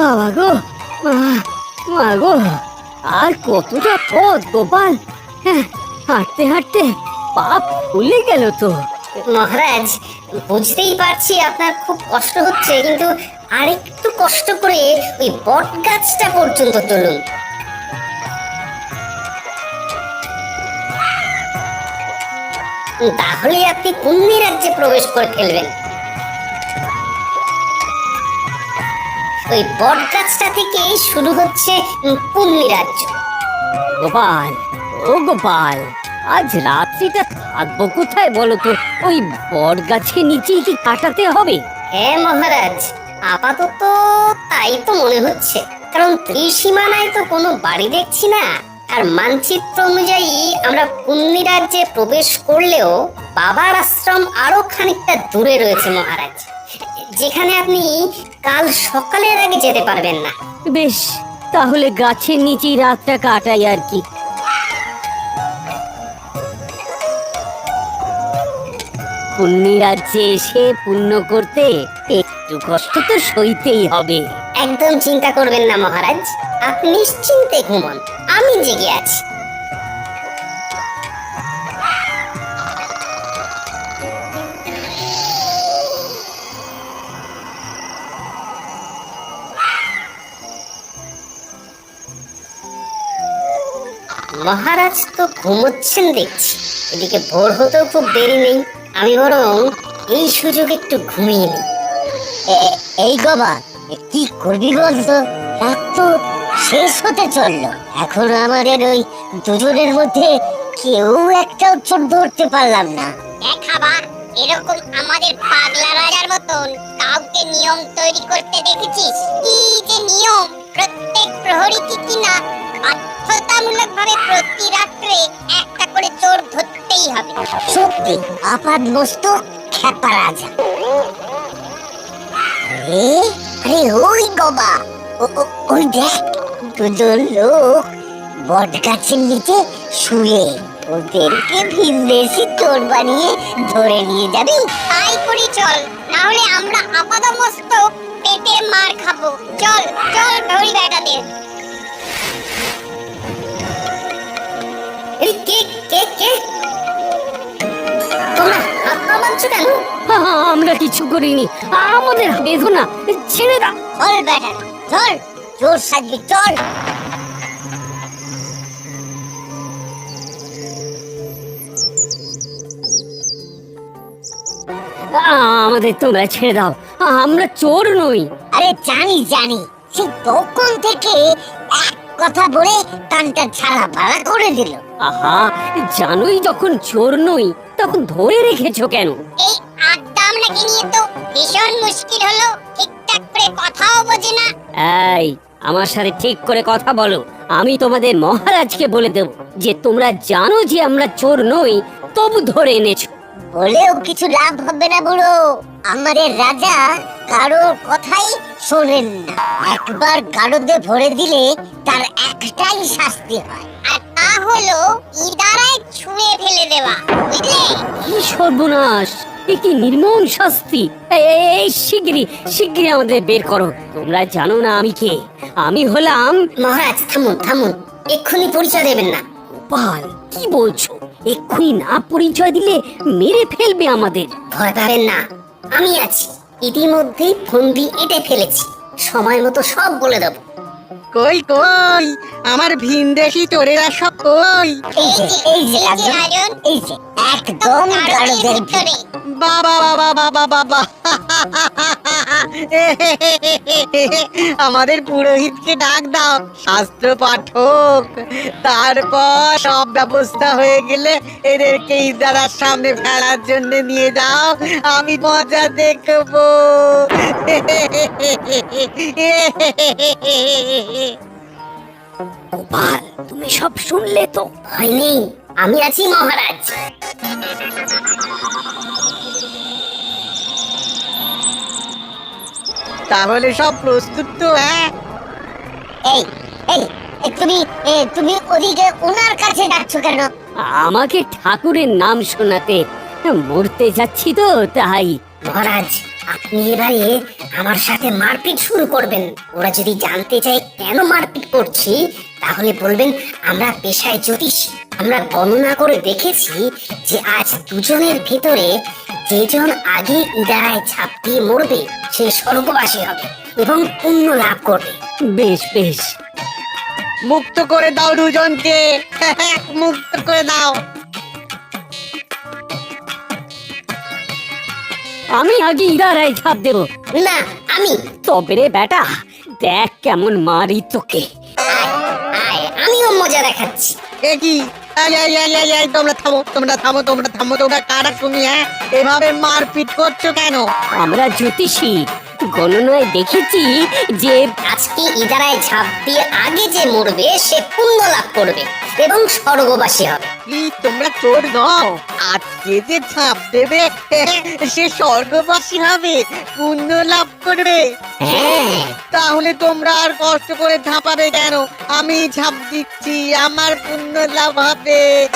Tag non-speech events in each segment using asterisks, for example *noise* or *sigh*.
বাবা গো মা গো আর কতটা পথ গোপাল। হ্যাঁ, হাঁটতে হাঁটতে পাপ ফুলে গেল তো। মহারাজ বুঝতেই পারছি আপনার খুব কষ্ট হচ্ছে কিন্তু আরেকটু কষ্ট করে ওই বট গাছটা পর্যন্ত তুলুন। তাহলে আপনি কুন্নি রাজ্যে প্রবেশ করে ফেলবেন? ওই বট গাছটা থেকেই শুরু হচ্ছে পুণ্যি রাজ্য। গোপাল, ও গোপাল, আজ রাত্রিটা থাকব কোথায় বলো তো? ওই বট গাছের নিচেই কি কাটাতে হবে? হ্যাঁ মহারাজ, আপাতত তাই তো মনে হচ্ছে। কারণ ত্রিসীমানায় তো কোনো বাড়ি দেখছি না। আর মানচিত্র অনুযায়ী আমরা পুণ্যি রাজ্যে প্রবেশ করলেও বাবার আশ্রম আরও খানিকটা দূরে রয়েছে মহারাজ। যেখানে আপনি কাল সকালের আগে যেতে পারবেন না। বেশ তাহলে গাছের নিচেই রাতটা কাটাই আর কি। পুণ্যি রাজ্যে এসে পুণ্য করতে একটু কষ্ট তো সইতেই হবে। একদম চিন্তা করবেন না মহারাজ আপনি নিশ্চিন্তে ঘুমন আমি জেগে আছি। মহারাজ তো ঘুমোচ্ছেন দেখছি। এদিকে ভোর হতেও খুব দেরি নেই। আমি বরং এই সুযোগ একটু ঘুমিয়ে নিই। এই গোবা কি করবি বলতো? রাত তো শেষ হতে চলল। এখন আমাদের ওই দুজনের মধ্যে কেউ একটাও চোর ধরতে পারলাম না। দেখাবা এরকম আমাদের পাগলা রাজার মতন কাউকে নিয়ম তৈরি করতে দেখেছিস? কি যে নিয়ম? প্রত্যেক প্রহরীকে কিনা প্রতি রাত্রে একটা করে চোর ধরতেই হবে। সত্যি আপাদ খেপা রাজা। আরে আরে ওই গোবা ওই দেখ দুজন লোক বট গাছের নিচে শুয়ে ওদেরকে ভিনদেশি চোর বানিয়ে ধরে নিয়ে যাবি। তাই করি চল। না হলে আমরা আপাদমস্তক পেটে মার খাব। চল চল ধরি বেটাদের এই কে কে কে? তোমরা হাত পা বাঁধছো কেন আমরা কিছু করিনি। আমাদের বেদনা ছেড়ে দাও। চল বেটা চল চোর সাজবি চল আমাদের তোমরা ছেড়ে দাও। আমরা চোর নই। আরে জানি জানি। সে তখন থেকে এক কথা বলে টানটা ছাড়া ভাড়া করে দিল। আহা জানোই যখন চোর নই তখন ধরে রেখেছো কেন? এই আড্ডা আপনাকে নিয়ে তো ভীষণ মুশকিল হলো ঠিকঠাক করে কথাও বোঝে না। এই আমার সাথে ঠিক করে কথা বলো আমি তোমাদের মহারাজকে বলে দেব যে তোমরা জানো যে আমরা চোর নই তবু ধরে এনেছো। বলেও কিছু লাভ হবে না বুড়ো। আমাদের রাজা কারোর কথাই শোনেন না। একবার গারদে ভরে দিলে তার একটাই শাস্তি হয়। আর তা হলো ইদারায় ছুঁড়ে ফেলে দেওয়া বুঝলে? কি সর্বনাশ! এ কি নির্মম শাস্তি! এই, এই, এই শিগগিরই শিগগিরই আমাদের বের করো। তোমরা জানো না আমি কে। আমি হলাম মহারাজ থামুন থামুন। এক্ষুনি পরিচয় দেবেন না। গোপাল কি বলছো? এক্ষুনি না পরিচয় দিলে মেরে ফেলবে আমাদের। ভয় পাবেন না। আমি আছি। ইতিমধ্যেই ফন্দি এঁটে ফেলেছি সময় মতো সব বলে দেব কই কই আমার ভিন ভিনদেশি চোরেরা সব কই এই যে এই যে রাজন এই যে একদম ভিতরে বাবা বাবা বাবা বাবা *laughs* আমাদের পুরোহিতকে ডাক দাও, শাস্ত্র পাঠক। তারপর সব ব্যবস্থা হয়ে গেলে এদেরকে ইদারার সামনে ফেলার জন্য নিয়ে যাও, আমি মজা দেখব। তুমি সব শুনলে তো? ভয় নেই আমি আছি মহারাজ। তাহলে সব প্রস্তুত তো হ্যাঁ? এই এই এই, তুমি তুমি ওদিকে ওনার কাছে যাচ্ছ কেন? আমাকে ঠাকুরের নাম শোনাতে। মরতে যাচ্ছি তো তাই। মহারাজ আপনি এবারে আমার সাথে মারপিট শুরু করবেন। ওরা যদি জানতে চায় কেন মারপিট করছি তাহলে বলবেন আমরা পেশায় জ্যোতিষ। আমরা গণনা করে দেখেছি যে আজ দুজনের ভিতরে যেজন আগে ইদারায় ঝাঁপ দিয়ে মরবে সে স্বর্গবাসী হবে এবং পুণ্য লাভ করবে। বেশ বেশ। মুক্ত করে দাও দুজনকে। *laughs* মুক্ত করে দাও। আমি আগে ইদারায় ছাপ দেবো। না আমি। তবে রে বেটা দেখ কেমন মারি তোকে। আয় আয় আমিও মজা দেখাচ্ছি। এ কি? তোমরা থামো তোমরা থামো তোমরা কারা তুমি হ্যাঁ? এভাবে মারপিট করছ কেন? আমরা জ্যোতিষী। গণনায় দেখেছি যে আজকে ইদারায় ঝাঁপ দিয়ে আগে যে মরবে সে পুণ্য লাভ করবে এবং স্বর্গবাসী হবে। কি তোমরা চোর নও? আজকে যে ছাপ দেবে *laughs* সে স্বর্গবাসী হবে পুণ্য লাভ করবে। হ্যাঁ। তাহলে তোমরা আর কষ্ট করে ঝাঁপাবে কেন? আমি ঝাঁপ দিচ্ছি আমার পুণ্য লাভ হবে।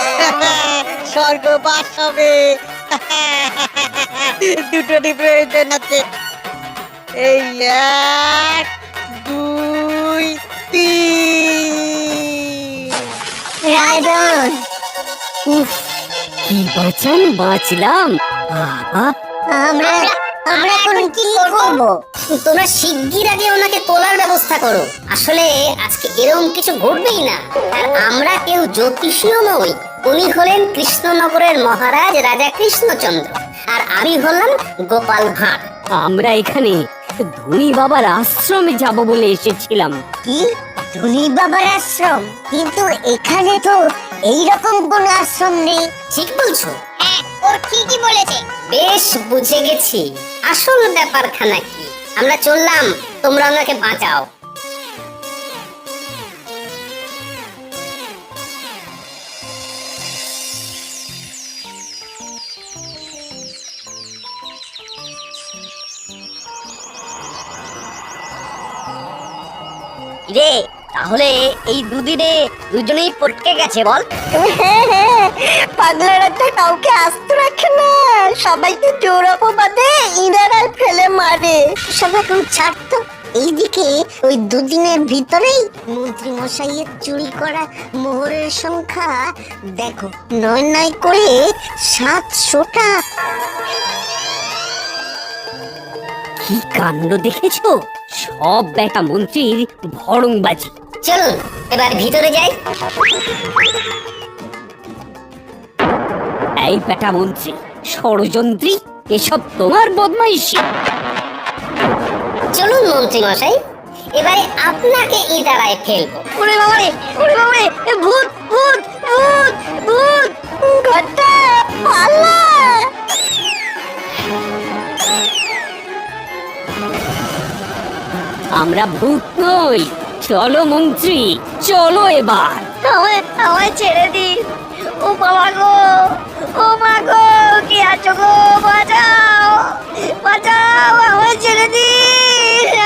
*laughs* স্বর্গবাস হবে। *laughs* দুটোরই প্রয়োজন আছে। এই এক দুই তিন। উফ কি বাঁচান বাঁচলাম। বাবা আমরা আমরা এখন কি করব? তোমরা শিগগির আগে ওনাকে তোলার ব্যবস্থা করো। আসলে আজকে এরকম কিছু ঘটবেই না। আর আমরা কেউ জ্যোতিষীও নই। উনি হলেন কৃষ্ণনগরের মহারাজ রাজা কৃষ্ণচন্দ্র। আর আমি হলাম গোপাল ভাঁড়। আমরা এখানে ধনী বাবার আশ্রমে যাব বলে এসেছিলাম। কি? ধনী বাবার আশ্রম? কিন্তু এখানে তো এইরকম কোন আশ্রম নেই। ঠিক বলছো? হ্যাঁ ও ঠিকই বলেছে। বেশ, বুঝে গেছি। আসল ব্যাপারখানা কি? আমরা চললাম, তোমরা ওনাকে বাঁচাও। রে তাহলে এই দুদিনে দুজনেই পটকে গেছে বল। পাগলারা তো কাউকে আস্ত রাখে না। সবাইকে জোর অপবাদে ইনারায় ফেলে মারে। সব এখন ছাড়তো এইদিকে ওই দুদিনের ভিতরেই মন্ত্রী মশাইয়ের চুরি করা মোহরের সংখ্যা দেখো নয় নয় করে সাতশোটা কি কাণ্ড দেখেছ? সব বেটা মন্ত্রীর ভড়ংবাজি চলুন এবার ভিতরে যাই। এই বেটা মন্ত্রী ষড়যন্ত্রী এসব তোমার বদমাইশি। চলুন মন্ত্রী মশাই এবারে আপনাকে ইদারায় ফেলব। ওরে বাবা রে ওরে বাবা রে এ ভূত ভূত ভূত ভূত। আমরা ভূত নই। চলো মন্ত্রী, চলো এবার। আমায় ছেড়ে দিন। ও বাবা গো, ও মা গো, কি আছো গো? বাঁচাও বাঁচাও, আমায় ছেড়ে দিন।